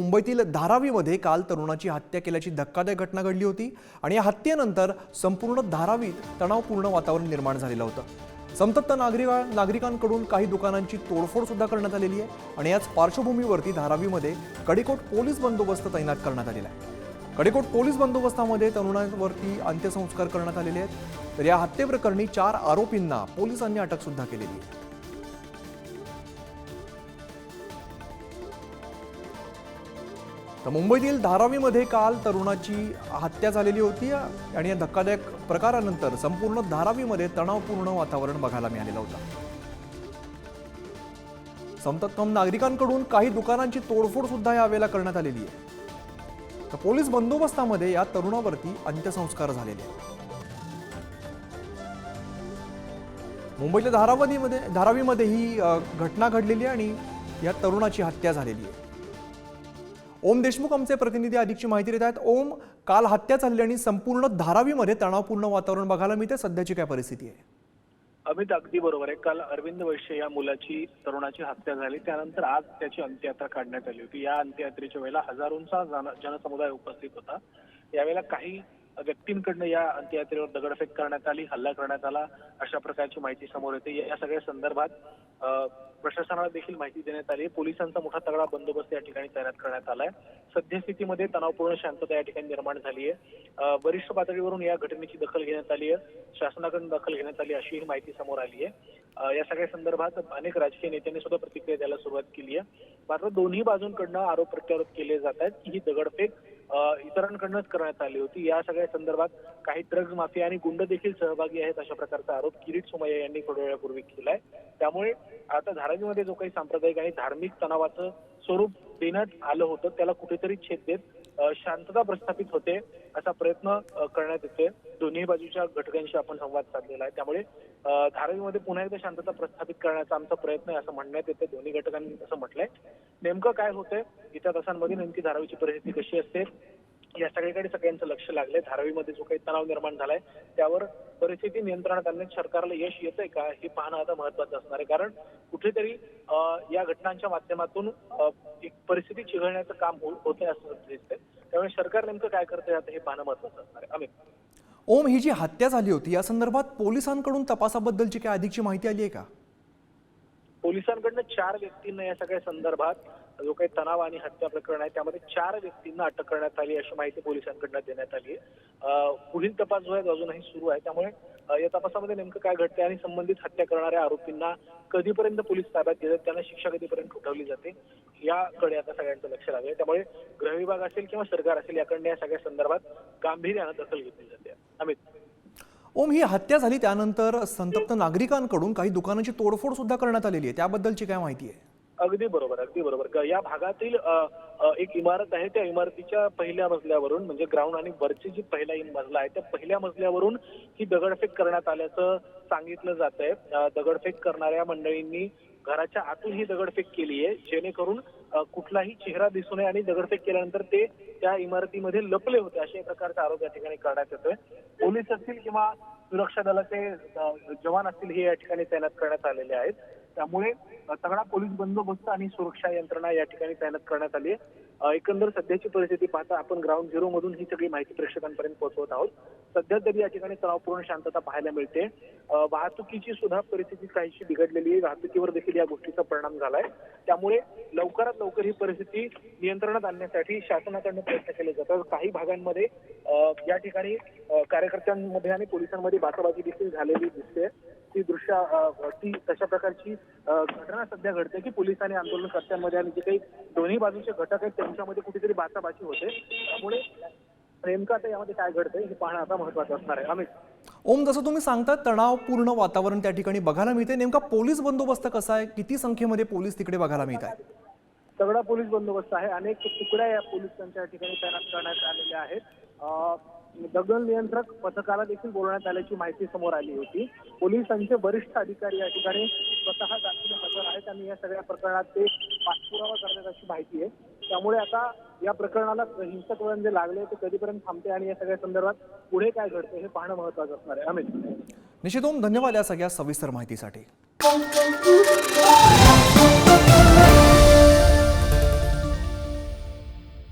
मुंबईतील धारावीमध्ये काल तरुणाची हत्या केल्याची धक्कादायक घटना घडली होती आणि या हत्येनंतर संपूर्ण धारावीत तणावपूर्ण वातावरण निर्माण झालेलं होतं. संतप्त नागरिका नागरिकांकडून काही दुकानांची तोडफोड सुद्धा करण्यात आलेली आहे आणि याच पार्श्वभूमीवरती धारावीमध्ये कडीकोट पोलीस बंदोबस्त तैनात करण्यात आलेला आहे. कडेकोट पोलीस बंदोबस्तामध्ये तरुणांवरती अंत्यसंस्कार करण्यात आलेले आहेत. तर या हत्येप्रकरणी चार आरोपींना पोलिसांनी अटक सुद्धा केलेली आहे. तर मुंबईतील धारावीमध्ये काल तरुणाची हत्या झालेली होती आणि या धक्कादायक प्रकारानंतर संपूर्ण धारावीमध्ये तणावपूर्ण वातावरण बघायला मिळालेलं होतं. संतप्त नागरिकांकडून काही दुकानांची तोडफोड सुद्धा यावेळेला करण्यात आलेली आहे. तर पोलीस बंदोबस्तामध्ये या तरुणावरती अंत्यसंस्कार झालेले आहेत. मुंबईच्या धारावीमध्ये धारावीमध्ये ही घटना घडलेली आहे आणि या तरुणाची हत्या झालेली आहे. ओम देशमुख आमचे प्रतिनिधी अधिकची माहिती देत आहेत. ओम काल हत्या झाली आणि संपूर्ण धारावीमध्ये तणावपूर्ण वातावरण बघायला मिळते. सध्याची काय परिस्थिती आहे? अमित अगदी बरोबर आहे. काल अरविंद वैश्य या मुलाची तरुणाची हत्या झाली. त्यानंतर आज त्याची अंत्ययात्रा काढण्यात आली होती. या अंत्ययात्रेच्या वेळेला हजारोंचा जन- जनसमुदाय उपस्थित होता. यावेळेला काही व्यक्तींकडनं या अंत्ययात्रेवर दगडफेक करण्यात आली हल्ला करण्यात आला अशा प्रकारची माहिती समोर येते. या सगळ्या संदर्भात प्रशासनाला देखील माहिती देण्यात आली पोलिसांचा मोठा तगडा बंदोबस्त या ठिकाणी तैनात करण्यात आलाय सद्यस्थितीमध्ये तणावपूर्ण शांतता या ठिकाणी निर्माण झाली आहे. वरिष्ठ पातळीवरून या घटनेची दखल घेण्यात आली आहे. शासनाकडून दखल घेण्यात आली अशी ही माहिती समोर आली आहे. या सगळ्या संदर्भात अनेक राजकीय नेत्यांनी सुद्धा प्रतिक्रिया द्यायला सुरुवात केली आहे. मात्र दोन्ही बाजूंकडनं आरोप प्रत्यारोप केले जात आहेत की ही दगडफेक इतरांकडनंच करण्यात आली होती. या सगळ्या संदर्भात काही ड्रग्ज माफिया आणि गुंड देखील सहभागी आहेत अशा प्रकारचा आरोप किरीट सोमय्या यांनी थोड्या वेळापूर्वी केलाय. त्यामुळे आता धारावीमध्ये जो काही सांप्रदायिक आणि धार्मिक तणावाचं स्वरूप देण्यात आलं होतं त्याला कुठेतरी छेद देत शांतता प्रस्थापित होते असा प्रयत्न करण्यात येते दोन्ही बाजूच्या घटकांशी आपण संवाद साधलेला आहे. त्यामुळे धारावीमध्ये पुन्हा एकदा शांतता प्रस्थापित करण्याचा आमचा प्रयत्न आहे असं म्हणण्यात येते दोन्ही घटकांनी असं म्हटलंय. नेमकं काय होतंय इतर तासांमध्ये नेमकी धारावीची परिस्थिती कशी असते या सगळीकडे सगळ्यांचं लक्ष लागलंय. धारावीमध्ये जो काही तणाव निर्माण झालाय त्यावर परिस्थिती नियंत्रणात आणण्यात सरकारला यश येतंय का हे पाहणं आता महत्वाचं असणार आहे. कारण कुठेतरी या घटनांच्या माध्यमातून एक परिस्थिती चिघळण्याचं काम हो- होतंय असं दिसतंय. त्यामुळे सरकार नेमकं काय करतंय? आता हे पाहणं महत्वाचं असणार आहे. अमित. ओम ही जी हत्या झाली होती या संदर्भात पोलिसांकडून तपासाबद्दलची काय अधिकची माहिती आली आहे का? पोलिसांकडनं चार व्यक्तींना या सगळ्या संदर्भात जो काही तणाव आणि हत्या प्रकरण आहे त्यामध्ये चार व्यक्तींना अटक करण्यात आली अशी माहिती पोलिसांकडनं देण्यात आली आहे. पुढील तपास जो आहे तो अजूनही सुरू आहे. त्यामुळे या तपासामध्ये नेमकं काय घडतंय आणि संबंधित हत्या करणाऱ्या आरोपींना कधीपर्यंत पोलीस ताब्यात घेतात त्यांना शिक्षा कधीपर्यंत उठवली जाते याकडे आता सगळ्यांचं लक्ष लागलंय. त्यामुळे गृह विभाग असेल किंवा सरकार असेल याकडनं या सगळ्या संदर्भात गांभीर्यानं दखल घेतली जाते. अमित. ओम ही हत्या झाली त्यानंतर संतप्त नागरिकांकडून काही दुकानांची तोडफोड सुद्धा करण्यात आलेली आहे. त्याबद्दलची काय माहिती आहे? अगदी बरोबर अगदी बरोबर. या भागातील एक इमारत आहे. त्या इमारतीच्या पहिल्या मजल्यावरून म्हणजे ग्राउंड आणि वरची जी पहिला मजला आहे त्या पहिल्या मजल्यावरून ही दगडफेक करण्यात आल्याचं सांगितलं जात आहे दगडफेक करणाऱ्या मंडळींनी घराच्या आतून ही दगडफेक केली आहे जेणेकरून कुठलाही चेहरा दिसू नये आणि दगडफेक केल्यानंतर ते त्या इमारतीमध्ये लपले होते अशा प्रकारचा आरोप या ठिकाणी करण्यात येतोय. पोलीस असतील किंवा सुरक्षा दलाचे जवान असतील हे या ठिकाणी तैनात करण्यात आलेले आहेत. त्यामुळे सगळा तगडा पोलीस बंदोबस्त आणि सुरक्षा यंत्रणा या ठिकाणी तैनात करण्यात आली आहे एकंदर सध्याची परिस्थिती पाहता आपण ग्राउंड झिरो मधून ही सगळी माहिती प्रेक्षकांपर्यंत पोहोचवत आहोत. सध्या तरी या ठिकाणी तणावपूर्ण शांतता पाहायला मिळते. वाहतुकीची सुद्धा परिस्थिती काहीशी बिघडलेली आहे. वाहतुकीवर देखील या गोष्टीचा परिणाम झालाय. त्यामुळे लवकरात लवकर ही परिस्थिती नियंत्रणात आणण्यासाठी शासनाकडनं प्रयत्न केले जातात. काही भागांमध्ये या ठिकाणी कार्यकर्त्यांमध्ये आणि पोलिसांमध्ये बाचाबाजी देखील झालेली दिसते. ती दृश्य ती तशा प्रकारची घटना सध्या घडते की पोलिसांनी आणि आंदोलनकर्त्यांमध्ये आणि जे काही दोन्ही बाजूचे घटक आहेत त्यांच्यामध्ये कुठेतरी बाचाबाची होते. त्यामुळे नेमकं आता यामध्ये काय घडतंय हे पाहणं आता महत्वाचं असणार आहे. अमित. ओम जसं तुम्ही सांगता तणावपूर्ण वातावरण त्या ठिकाणी बघायला मिळते नेमका पोलीस बंदोबस्त कसा आहे? किती संख्येमध्ये पोलीस तिकडे बघायला मिळत आहेत तगडा पोलीस बंदोबस्त आहे. अनेक तुकड्या या पोलिसांच्या ठिकाणी तैनात करण्यात आलेल्या आहेत. अं, नियंत्रक पथकाला देखील बोलवण्यात आल्याची माहिती समोर आली होती. पोलिसांचे वरिष्ठ अधिकारी या ठिकाणी स्वतः दाखल हजर आहेत. आणि या सगळ्या प्रकरणात ते पाठपुरावा करण्यात अशी माहिती आहे. त्यामुळे आता या प्रकरणाला हिंसक वळण जे लागले ते कधीपर्यंत थांबते आणि या सगळ्या संदर्भात पुढे काय घडते हे पाहणं महत्वाचं असणार आहे. अमित. निश्चित धन्यवाद या सगळ्या सविस्तर माहितीसाठी.